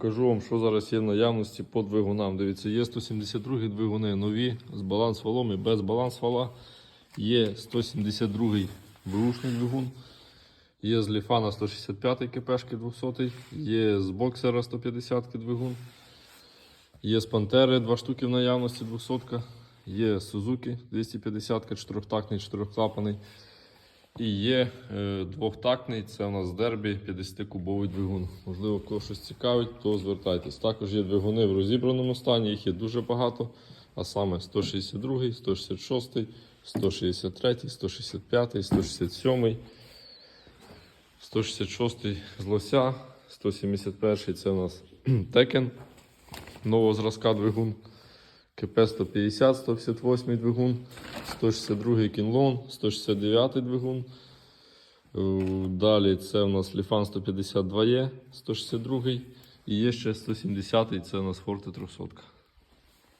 Кажу вам, що зараз є в наявності по двигунам. Дивіться, є 172 двигуни нові з баланс валом і без баланс вала. Є 172 бушний двигун. Є з Ліфана 165 КПшки 200, є з боксера 150 двигун. Є з Пантери 2 штуки в наявності 200, є Сузуки 250 чотирьохтактний, чотирьохклапаний. І є е, двохтактний, це у нас дербі 50-кубовий двигун. Можливо, кого щось цікавить, то звертайтесь. Також є двигуни в розібраному стані, їх є дуже багато. А саме 162, 166, 163, 165, 167, 166 з лося, 171 це у нас текен нового зразка двигун. КП 150, 158 двигун, 162 кінлон, 169 двигун. Е, Далі це у нас Ліфан 152 е 162 і є ще 170 це у нас Форте 300.